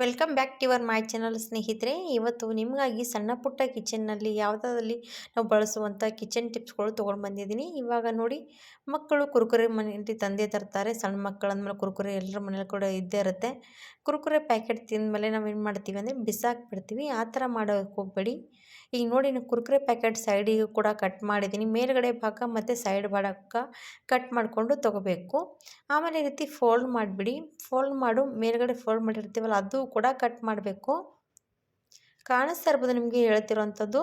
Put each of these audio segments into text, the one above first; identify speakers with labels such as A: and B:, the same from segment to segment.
A: Welcome back to your my channel ಸ್ನೇಹಿತರೆ. ಇವತ್ತು ನಿಮಗಾಗಿ ಸಣ್ಣ ಪುಟ್ಟ ಕಿಚನ್ನಲ್ಲಿ ಯಾವುದಾದಲ್ಲಿ ನಾವು ಬಳಸುವಂಥ ಕಿಚನ್ ಟಿಪ್ಸ್ಗಳು ತೊಗೊಂಡು ಬಂದಿದ್ದೀನಿ. ಇವಾಗ ನೋಡಿ, ಮಕ್ಕಳು ಕುರುಕುರೆ ಮನೆಯಲ್ಲಿ ತಂದೆ ತರ್ತಾರೆ. ಸಣ್ಣ ಮಕ್ಕಳು ಅಂದಮೇಲೆ ಕುರುಕುರೆ ಎಲ್ಲರ ಮನೇಲಿ ಕೂಡ ಇದ್ದೇ ಇರುತ್ತೆ. ಕುರುಕುರೆ ಪ್ಯಾಕೆಟ್ ತಿಂದಮೇಲೆ ನಾವು ಏನು ಮಾಡ್ತೀವಿ ಅಂದರೆ ಬಿಸಾಕ್ಬಿಡ್ತೀವಿ. ಆ ಥರ ಮಾಡೋಕ್ಕೆ ಹೋಗಬೇಡಿ. ಈಗ ನೋಡಿ ನಾನು ಕುರ್ಕುರೆ ಪ್ಯಾಕೆಟ್ ಸೈಡಿಗೂ ಕೂಡ ಕಟ್ ಮಾಡಿದ್ದೀನಿ. ಮೇಲ್ಗಡೆ ಭಾಗ ಮತ್ತು ಸೈಡ್ ಭಾಗ ಕಟ್ ಮಾಡಿಕೊಂಡು ತೊಗೋಬೇಕು. ಆಮೇಲೆ ಈ ರೀತಿ ಫೋಲ್ಡ್ ಮಾಡಿಬಿಡಿ. ಫೋಲ್ಡ್ ಮಾಡು. ಮೇಲ್ಗಡೆ ಫೋಲ್ಡ್ ಮಾಡಿರ್ತೀವಲ್ಲ, ಅದು ಕೂಡ ಕಟ್ ಮಾಡಬೇಕು. ಕಾಣಿಸ್ತಾ ಇರ್ಬೋದು ನಿಮಗೆ ಹೇಳ್ತಿರೋವಂಥದ್ದು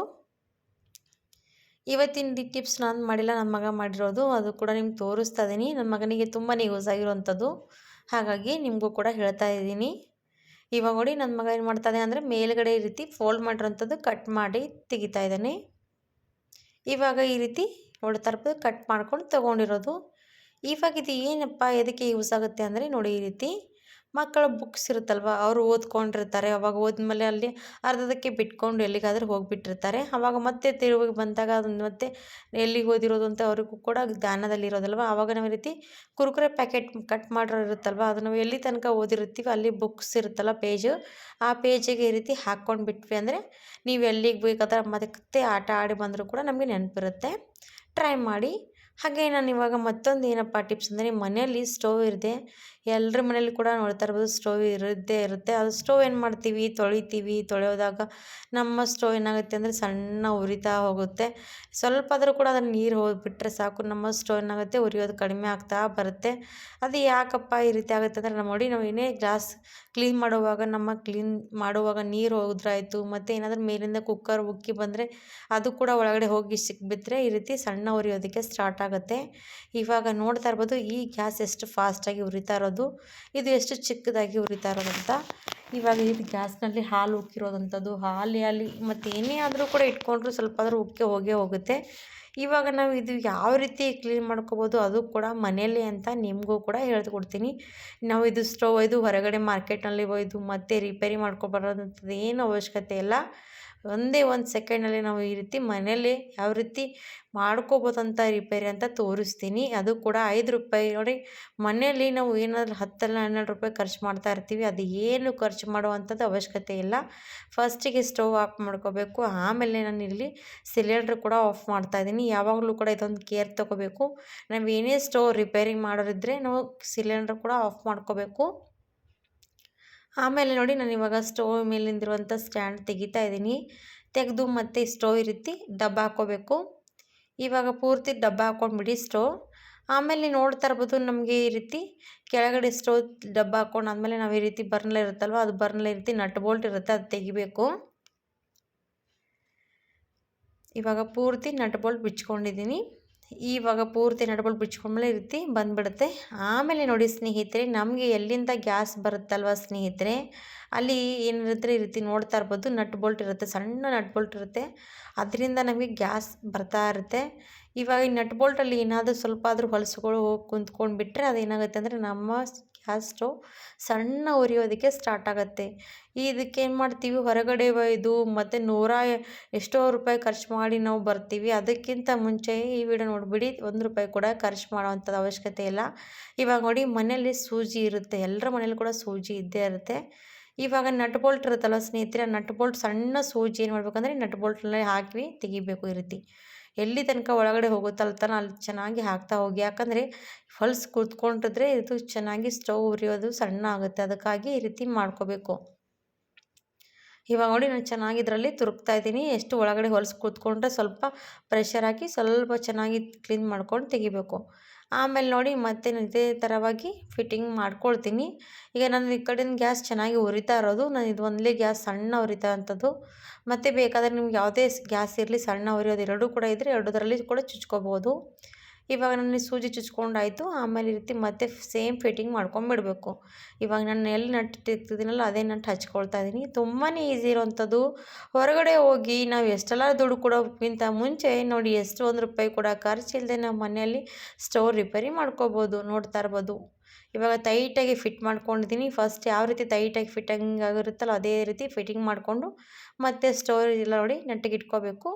A: ಇವತ್ತಿನ ಟಿಪ್ಸ್ ನಾನು ಮಾಡಿಲ್ಲ ನನ್ನ ಮಗ ಮಾಡಿರೋದು. ಅದು ಕೂಡ ನಿಮ್ಗೆ ತೋರಿಸ್ತಾ ಇದ್ದೀನಿ ನನ್ನ ಮಗನಿಗೆ ತುಂಬಾ ಯೂಸ್ ಆಗಿರೋವಂಥದ್ದು ಹಾಗಾಗಿ ನಿಮಗೂ ಕೂಡ ಹೇಳ್ತಾ ಇದ್ದೀನಿ ಇವಾಗ ನೋಡಿ ನನ್ನ ಮಗ ಏನು ಮಾಡ್ತಾನೆ ಅಂದರೆ ಮೇಲ್ಗಡೆ ಈ ರೀತಿ ಫೋಲ್ಡ್ ಮಾಡಿರೋಂಥದ್ದು ಕಟ್ ಮಾಡಿ ತೆಗಿತಾ ಇದ್ದಾನೆ. ಇವಾಗ ಈ ರೀತಿ ನೋಡ್ತಾ ಇರ್ಬೋದು ಕಟ್ ಮಾಡ್ಕೊಂಡು ತೊಗೊಂಡಿರೋದು. ಇವಾಗ ಇದು ಏನಪ್ಪ, ಎದಕ್ಕೆ ಯೂಸ್ ಆಗುತ್ತೆ ಅಂದರೆ ನೋಡಿ ಈ ರೀತಿ ಮಕ್ಕಳ ಬುಕ್ಸ್ ಇರುತ್ತಲ್ವ, ಅವರು ಓದ್ಕೊಂಡಿರ್ತಾರೆ. ಅವಾಗ ಓದ್ಮೇಲೆ ಅಲ್ಲಿ ಅರ್ಧದಕ್ಕೆ ಬಿಟ್ಕೊಂಡು ಎಲ್ಲಿಗಾದರೂ ಹೋಗಿಬಿಟ್ಟಿರ್ತಾರೆ. ಅವಾಗ ಮತ್ತೆ ತಿರುಗಿ ಬಂದಾಗ ಅದನ್ನು ಮತ್ತೆ ಎಲ್ಲಿಗೆ ಓದಿರೋದು ಅಂತ ಅವ್ರಿಗೂ ಕೂಡ ಜ್ಞಾನದಲ್ಲಿರೋದಲ್ವ ಅವಾಗ ನಾವು ಈ ರೀತಿ ಕುರುಕುರೆ ಪ್ಯಾಕೆಟ್ ಕಟ್ ಮಾಡಿರೋ ಇರುತ್ತಲ್ವ? ಅದು ನಾವು ಎಲ್ಲಿ ತನಕ ಓದಿರುತ್ತೀವಿ ಅಲ್ಲಿ ಬುಕ್ಸ್ ಇರುತ್ತಲ್ಲ ಪೇಜು ಆ ಪೇಜಿಗೆ ಈ ರೀತಿ ಹಾಕ್ಕೊಂಡು ಬಿಟ್ವಿ ಅಂದರೆ ನೀವು ಎಲ್ಲಿಗೆ ಬೇಕಾದ್ರೆ ಮತ್ತೆ ಆಟ ಆಡಿ ಬಂದರೂ ಕೂಡ ನಮಗೆ ನೆನಪಿರುತ್ತೆ. ಟ್ರೈ ಮಾಡಿ. ಹಾಗೆ ನಾನು ಇವಾಗ ಮತ್ತೊಂದು ಏನಪ್ಪ ಟಿಪ್ಸ್ ಅಂದರೆ ಮನೆಯಲ್ಲಿ ಸ್ಟೋವ್ ಇರದೆ ಎಲ್ಲರ ಮನೇಲಿ ಕೂಡ ನೋಡ್ತಾ ಇರ್ಬೋದು ಸ್ಟೋವ್ ಇರದೇ ಇರುತ್ತೆ. ಅದು ಸ್ಟೋವ್ ಏನು ಮಾಡ್ತೀವಿ? ತೊಳಿತೀವಿ. ತೊಳೆಯೋದಾಗ ನಮ್ಮ ಸ್ಟೋವ್ ಏನಾಗುತ್ತೆ ಅಂದರೆ ಸಣ್ಣ ಉರಿತಾ ಹೋಗುತ್ತೆ. ಸ್ವಲ್ಪ ಆದರೂ ಕೂಡ ಅದನ್ನು ನೀರು ಹೋಗಿಬಿಟ್ರೆ ಸಾಕು. ನಮ್ಮ ಸ್ಟೋವ್ ಏನಾಗುತ್ತೆ? ಉರಿಯೋದು ಕಡಿಮೆ ಆಗ್ತಾ ಬರುತ್ತೆ. ಅದು ಯಾಕಪ್ಪ ಈ ರೀತಿ ಆಗುತ್ತೆ ಅಂದರೆ ನೋಡಿ, ನಾವು ಏನೇ ಗ್ಲಾಸ್ ಕ್ಲೀನ್ ಮಾಡುವಾಗ, ನಮ್ಮ ಕ್ಲೀನ್ ಮಾಡುವಾಗ ನೀರು ಹೋದ್ರಾಯ್ತು, ಮತ್ತು ಏನಾದರೂ ಮೇಲಿಂದ ಕುಕ್ಕರ್ ಉಕ್ಕಿ ಬಂದರೆ ಅದು ಕೂಡ ಒಳಗಡೆ ಹೋಗಿ ಸಿಕ್ಬಿದ್ರೆ ಈ ರೀತಿ ಸಣ್ಣ ಉರಿಯೋದಕ್ಕೆ ಸ್ಟಾರ್ಟ್ ಆಗುತ್ತೆ. ಇವಾಗ ನೋಡ್ತಾ ಇರ್ಬೋದು, ಈ ಗ್ಯಾಸ್ ಎಷ್ಟು ಫಾಸ್ಟಾಗಿ ಉರಿತಾ ಇರೋದು. ಇದು ಎಷ್ಟು ಚಿಕ್ಕದಾಗಿ ಉರಿತಾ ಇರೋದಂತ ಇವಾಗ ಇದು ಗ್ಯಾಸ್ನಲ್ಲಿ ಹಾಲು ಉಕ್ಕಿರೋದಂಥದ್ದು. ಹಾಲು ಅಲ್ಲಿ ಮತ್ತು ಏನೇ ಆದರೂ ಕೂಡ ಇಟ್ಕೊಂಡ್ರು ಸ್ವಲ್ಪ ಆದರೂ ಉಕ್ಕೆ ಹೋಗೇ ಹೋಗುತ್ತೆ. ಇವಾಗ ನಾವು ಇದು ಯಾವ ರೀತಿ ಕ್ಲೀನ್ ಮಾಡ್ಕೋಬೋದು ಅದು ಕೂಡ ಮನೆಯಲ್ಲಿ ಅಂತ ನಿಮಗೂ ಕೂಡ ಹೇಳ್ಕೊಡ್ತೀನಿ. ನಾವು ಇದು ಸ್ಟವ್ ಇದು ಹೊರಗಡೆ ಮಾರ್ಕೆಟ್ನಲ್ಲಿ ಒಯ್ದು ಮತ್ತೆ ರಿಪೇರಿ ಮಾಡ್ಕೊಬರೋದಂಥದ್ದು ಏನು ಅವಶ್ಯಕತೆ ಇಲ್ಲ. ಒಂದೇ ಒಂದು ಸೆಕೆಂಡಲ್ಲಿ ನಾವು ಈ ರೀತಿ ಮನೇಲಿ ಯಾವ ರೀತಿ ಮಾಡ್ಕೋಬೋದಂತ ರಿಪೇರಿ ಅಂತ ತೋರಿಸ್ತೀನಿ. ಅದು ಕೂಡ ಐದು ರೂಪಾಯಿ. ನೋಡಿ, ಮನೆಯಲ್ಲಿ ನಾವು ಏನಾದರೂ ಹತ್ತಲ್ಲ, ಹನ್ನೆರಡು ರೂಪಾಯಿ ಖರ್ಚು ಮಾಡ್ತಾ ಇರ್ತೀವಿ. ಅದು ಏನು ಖರ್ಚು ಮಾಡುವಂಥದ್ದು ಅವಶ್ಯಕತೆ ಇಲ್ಲ. ಫಸ್ಟಿಗೆ ಸ್ಟವ್ ಆಫ್ ಮಾಡ್ಕೋಬೇಕು. ಆಮೇಲೆ ನಾನು ಇಲ್ಲಿ ಸಿಲಿಂಡ್ರ್ ಕೂಡ ಆಫ್ ಮಾಡ್ತಾ ಇದ್ದೀನಿ. ಯಾವಾಗಲೂ ಕೂಡ ಇದೊಂದು ಕೇರ್ ತೊಗೋಬೇಕು. ನಾವು ಏನೇ ಸ್ಟವ್ ರಿಪೇರಿಂಗ್ ಮಾಡೋರಿದ್ದರೆ ನಾವು ಸಿಲಿಂಡ್ರ್ ಕೂಡ ಆಫ್ ಮಾಡ್ಕೋಬೇಕು. ಆಮೇಲೆ ನೋಡಿ ನಾನು ಇವಾಗ ಸ್ಟೋವ್ ಮೇಲಿಂದಿರುವಂಥ ಸ್ಟ್ಯಾಂಡ್ ತೆಗಿತಾ ಇದ್ದೀನಿ. ತೆಗೆದು ಮತ್ತೆ ಸ್ಟೋವ್ ಈ ರೀತಿ ಡಬ್ಬ ಹಾಕ್ಕೋಬೇಕು ಇವಾಗ ಪೂರ್ತಿ ಡಬ್ಬ ಹಾಕ್ಕೊಂಡ್ಬಿಡಿ ಸ್ಟೋವ್. ಆಮೇಲೆ ನೋಡ್ತಾ ಇರ್ಬೋದು ನಮಗೆ ಈ ರೀತಿ ಕೆಳಗಡೆ ಸ್ಟೋವ್ ಡಬ್ಬ ಹಾಕ್ಕೊಂಡು ಆದಮೇಲೆ ನಾವು ಈ ರೀತಿ ಬರ್ನ್ಲ ಇರುತ್ತಲ್ವ, ಅದು ಬರ್ನಲ್ಲ ಈ ರೀತಿ ನಟ್ ಬೋಲ್ಟ್ ಇರುತ್ತೆ, ಅದು ತೆಗಿಬೇಕು. ಇವಾಗ ಪೂರ್ತಿ ನಟ್ ಬೋಲ್ಟ್ ಬಿಚ್ಕೊಂಡಿದ್ದೀನಿ. ಇವಾಗ ಪೂರ್ತಿ ನಡ್ಬಳು ಬಿಚ್ಕೊಂಡ್ಮೇಲೆ ಈ ರೀತಿ ಬಂದುಬಿಡುತ್ತೆ. ಆಮೇಲೆ ನೋಡಿ ಸ್ನೇಹಿತರೆ, ನಮಗೆ ಎಲ್ಲಿಂದ ಗ್ಯಾಸ್ ಬರುತ್ತಲ್ವ ಸ್ನೇಹಿತರೆ? ಅಲ್ಲಿ ಏನಿರುತ್ತೆ ಈ ರೀತಿ ನೋಡ್ತಾ ಇರ್ಬೋದು. ನಟ್ ಬೋಲ್ಟ್ ಇರುತ್ತೆ, ಸಣ್ಣ ನಟ್ ಬೋಲ್ಟ್ ಇರುತ್ತೆ. ಅದರಿಂದ ನಮಗೆ ಗ್ಯಾಸ್ ಬರ್ತಾ ಇರುತ್ತೆ. ಇವಾಗ ಈ ನಟ್ ಬೋಲ್ಟಲ್ಲಿ ಏನಾದರೂ ಸ್ವಲ್ಪ ಆದರೂ ಹೊಲಸುಗಳು ಹೋಗಿ ಕುಂತ್ಕೊಂಡು ಬಿಟ್ಟರೆ ಅದೇನಾಗುತ್ತೆ ಅಂದರೆ ನಮ್ಮ ಗ್ಯಾಸ್ ಸಣ್ಣ ಉರಿಯೋದಕ್ಕೆ ಸ್ಟಾರ್ಟ್ ಆಗುತ್ತೆ. ಇದಕ್ಕೆ ಏನು ಮಾಡ್ತೀವಿ? ಹೊರಗಡೆ ಒಯ್ದು ಮತ್ತು ನೂರ ಎಷ್ಟೋ ರೂಪಾಯಿ ಖರ್ಚು ಮಾಡಿ ನಾವು ಬರ್ತೀವಿ. ಅದಕ್ಕಿಂತ ಮುಂಚೆ ಈ ವಿಡಿಯೋ ನೋಡಿಬಿಡಿ. ಒಂದು ರೂಪಾಯಿ ಕೂಡ ಖರ್ಚು ಮಾಡೋವಂಥದ್ದು ಅವಶ್ಯಕತೆ ಇಲ್ಲ. ಇವಾಗ ನೋಡಿ, ಮನೆಯಲ್ಲಿ ಸೂಜಿ ಇರುತ್ತೆ. ಎಲ್ಲರ ಮನೇಲಿ ಕೂಡ ಸೂಜಿ ಇದ್ದೇ ಇರುತ್ತೆ. ಇವಾಗ ನಟ್ ಬೋಲ್ಟ್ ಇರುತ್ತಲ್ಲ ಸ್ನೇಹಿತರೆ ನಟ್ ಬೋಲ್ಟ್ ಸಣ್ಣ ಸೂಜಿ ಏನು ಮಾಡಬೇಕಂದ್ರೆ ನಟ್ ಬೋಲ್ಟ್ನಲ್ಲಿ ಹಾಕಿ ತೆಗಿಬೇಕು ಈ ರೀತಿ. ಎಲ್ಲಿ ತನಕ ಒಳಗಡೆ ಹೋಗುತ್ತಲ್ಲ ತನ ಅಲ್ಲಿ ಚೆನ್ನಾಗಿ ಹಾಕ್ತಾ ಹೋಗಿ. ಯಾಕಂದರೆ ಫಲ್ಸ್ ಕೂತ್ಕೊಂಡಿದ್ರೆ ಇದು ಚೆನ್ನಾಗಿ ಸ್ಟವ್ ಉರಿಯೋದು ಸಣ್ಣ ಆಗುತ್ತೆ. ಅದಕ್ಕಾಗಿ ಈ ರೀತಿ ಮಾಡ್ಕೋಬೇಕು. ಇವಾಗ ನೋಡಿ ನಾನು ಚೆನ್ನಾಗಿ ಇದರಲ್ಲಿ ತುರುಕ್ತಾ ಇದ್ದೀನಿ. ಎಷ್ಟು ಒಳಗಡೆ ಹೊಲಸು ಕೂತ್ಕೊಂಡ್ರೆ ಸ್ವಲ್ಪ ಪ್ರೆಷರ್ ಹಾಕಿ ಸ್ವಲ್ಪ ಚೆನ್ನಾಗಿ ಕ್ಲೀನ್ ಮಾಡ್ಕೊಂಡು ತೆಗಿಬೇಕು. ಆಮೇಲೆ ನೋಡಿ ಮತ್ತೆ ನಾನು ಇದೇ ಥರವಾಗಿ ಫಿಟ್ಟಿಂಗ್ ಮಾಡ್ಕೊಳ್ತೀನಿ. ಈಗ ನಾನು ಈ ಕಡೆಯಿಂದ ಗ್ಯಾಸ್ ಚೆನ್ನಾಗಿ ಉರಿತಾ ಇರೋದು. ನಾನು ಇದು ಒಂದಲೇ ಗ್ಯಾಸ್ ಸಣ್ಣ ಉರಿತಾ ಅಂಥದ್ದು ಮತ್ತು ಬೇಕಾದರೆ ನಿಮ್ಗೆ ಯಾವುದೇ ಗ್ಯಾಸ್ ಇರಲಿ ಸಣ್ಣ ಉರಿಯೋದು ಎರಡೂ ಕೂಡ ಇದ್ದರೆ ಎರಡೂದರಲ್ಲಿ ಕೂಡ ಚುಚ್ಕೋಬೋದು. ಇವಾಗ ನಾನು ಸೂಜಿ ಚುಚ್ಕೊಂಡಾಯಿತು, ಆಮೇಲೆ ಈ ರೀತಿ ಮತ್ತೆ ಸೇಮ್ ಫಿಟ್ಟಿಂಗ್ ಮಾಡ್ಕೊಂಬಿಡಬೇಕು. ಇವಾಗ ನಾನು ಎಲ್ಲಿ ನಟ್ಟು ತಿರ್ತಿದ್ದೀನಲ್ಲ ಅದೇ ನಟ್ಟು ಹಚ್ಕೊಳ್ತಾ ಇದ್ದೀನಿ ತುಂಬಾ ಈಸಿ ಇರೋವಂಥದ್ದು ಹೊರಗಡೆ ಹೋಗಿ ನಾವು ಎಷ್ಟೆಲ್ಲ ದುಡ್ಡು ಕೊಡೋಕ್ಕಿಂತ ಮುಂಚೆ ನೋಡಿ ಎಷ್ಟು ಒಂದು ರೂಪಾಯಿ ಕೂಡ ಖರ್ಚಿಲ್ಲದೆ ನಾವು ಮನೆಯಲ್ಲಿ ಸ್ಟೋರ್ ರಿಪೇರಿ ಮಾಡ್ಕೋಬೋದು, ನೋಡ್ತಾ ಇರ್ಬೋದು. ಇವಾಗ ಟೈಟಾಗಿ ಫಿಟ್ ಮಾಡ್ಕೊಂಡಿದ್ದೀನಿ ಫಸ್ಟ್ ಯಾವ ರೀತಿ ಟೈಟಾಗಿ ಫಿಟ್ಟಿಂಗ್ ಆಗಿರುತ್ತಲ್ಲ, ಅದೇ ರೀತಿ ಫಿಟ್ಟಿಂಗ್ ಮಾಡಿಕೊಂಡು ಮತ್ತೆ ಸ್ಟೋರೇಜ್ ಎಲ್ಲ ನೋಡಿ ನೆಟ್ಟಿಗೆ ಇಟ್ಕೋಬೇಕು.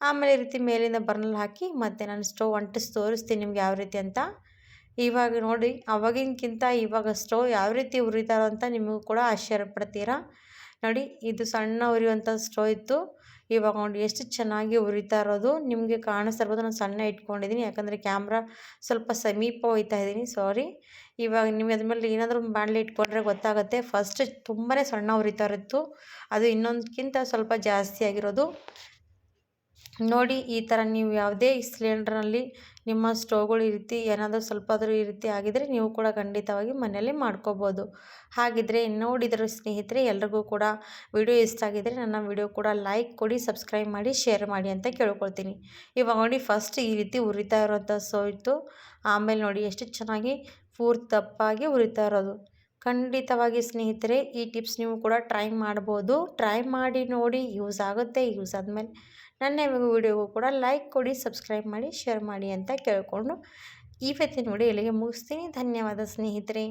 A: ಆಮೇಲೆ ಈ ರೀತಿ ಮೇಲಿಂದ ಬರ್ನಲ್ಲಿ ಹಾಕಿ ಮತ್ತು ನಾನು ಸ್ಟವ್ ಅಂಟಿಸಿ ತೋರಿಸ್ತೀನಿ ನಿಮ್ಗೆ ಯಾವ ರೀತಿ ಅಂತ. ಇವಾಗ ನೋಡಿ ಅವಾಗಿನಕ್ಕಿಂತ ಇವಾಗ ಸ್ಟವ್ ಯಾವ ರೀತಿ ಉರಿತಾರೋ ಅಂತ ನಿಮಗೂ ಕೂಡ ಆಶ್ಚರ್ಯ ಪಡ್ತೀರಾ. ನೋಡಿ, ಇದು ಸಣ್ಣ ಉರಿಯುವಂಥ ಸ್ಟವ್ ಇತ್ತು. ಇವಾಗ ನೋಡಿ, ಎಷ್ಟು ಚೆನ್ನಾಗಿ ಉರಿತಾ ಇರೋದು. ನಿಮಗೆ ಕಾಣಿಸ್ತಿರ್ಬೋದು, ನಾನು ಸಣ್ಣ ಇಟ್ಕೊಂಡಿದ್ದೀನಿ. ಯಾಕಂದರೆ ಕ್ಯಾಮ್ರಾ ಸ್ವಲ್ಪ ಸಮೀಪ ಹೋಯ್ತಾ ಇದ್ದೀನಿ, ಸಾರಿ. ಇವಾಗ ನಿಮಗೆ ಅದ್ರ ಮೇಲೆ ಏನಾದರೂ ಬಾಣಲೆ ಇಟ್ಕೊಂಡ್ರೆ ಗೊತ್ತಾಗುತ್ತೆ. ಫಸ್ಟ್ ತುಂಬಾ ಸಣ್ಣ ಉರಿತಾ ಇರುತ್ತು ಅದು ಇನ್ನೊಂದಕ್ಕಿಂತ ಸ್ವಲ್ಪ ಜಾಸ್ತಿ ಆಗಿರೋದು. ನೋಡಿ, ಈ ಥರ ನೀವು ಯಾವುದೇ ಸಿಲಿಂಡ್ರಲ್ಲಿ ನಿಮ್ಮ ಸ್ಟೋವ್ಗಳು ಈ ರೀತಿ ಏನಾದರೂ ಸ್ವಲ್ಪ ಆದರೂ ಈ ರೀತಿ ಆಗಿದರೆ ನೀವು ಕೂಡ ಖಂಡಿತವಾಗಿ ಮನೆಯಲ್ಲಿ ಮಾಡ್ಕೋಬೋದು. ಹಾಗಿದ್ರೆ ನೋಡಿದರೆ ಸ್ನೇಹಿತರೆ, ಎಲ್ರಿಗೂ ಕೂಡ ವಿಡಿಯೋ ಇಷ್ಟ ಆಗಿದ್ದರೆ ನನ್ನ ವಿಡಿಯೋ ಕೂಡ ಲೈಕ್ ಕೊಡಿ, ಸಬ್ಸ್ಕ್ರೈಬ್ ಮಾಡಿ, ಶೇರ್ ಮಾಡಿ ಅಂತ ಕೇಳ್ಕೊಳ್ತೀನಿ. ಇವಾಗ ನೋಡಿ, ಫಸ್ಟ್ ಈ ರೀತಿ ಉರಿತಾ ಇರೋಂಥ ಇತ್ತು ಆಮೇಲೆ ನೋಡಿ, ಎಷ್ಟು ಚೆನ್ನಾಗಿ ಪೂರ್ತಿ ತಪ್ಪಾಗಿ ಉರಿತಾ ಇರೋದು. ಖಂಡಿತವಾಗಿ ಸ್ನೇಹಿತರೆ, ಈ ಟಿಪ್ಸ್ ನೀವು ಕೂಡ ಟ್ರೈ ಮಾಡ್ಬೋದು. ಟ್ರೈ ಮಾಡಿ ನೋಡಿ, ಯೂಸ್ ಆಗುತ್ತೆ, ಯೂಸ್ ಆದಮೇಲೆ ನನ್ನ ವಿಡಿಯೋಗೂ ಕೂಡ ಲೈಕ್ ಕೊಡಿ, ಸಬ್ಸ್ಕ್ರೈಬ್ ಮಾಡಿ, ಶೇರ್ ಮಾಡಿ ಅಂತ ಕೇಳಿಕೊಂಡು ಇವತ್ತಿನ ನೋಡಿ ಇಲ್ಲಿಗೆ ಮುಗಿಸ್ತೀನಿ. ಧನ್ಯವಾದ ಸ್ನೇಹಿತರೆ.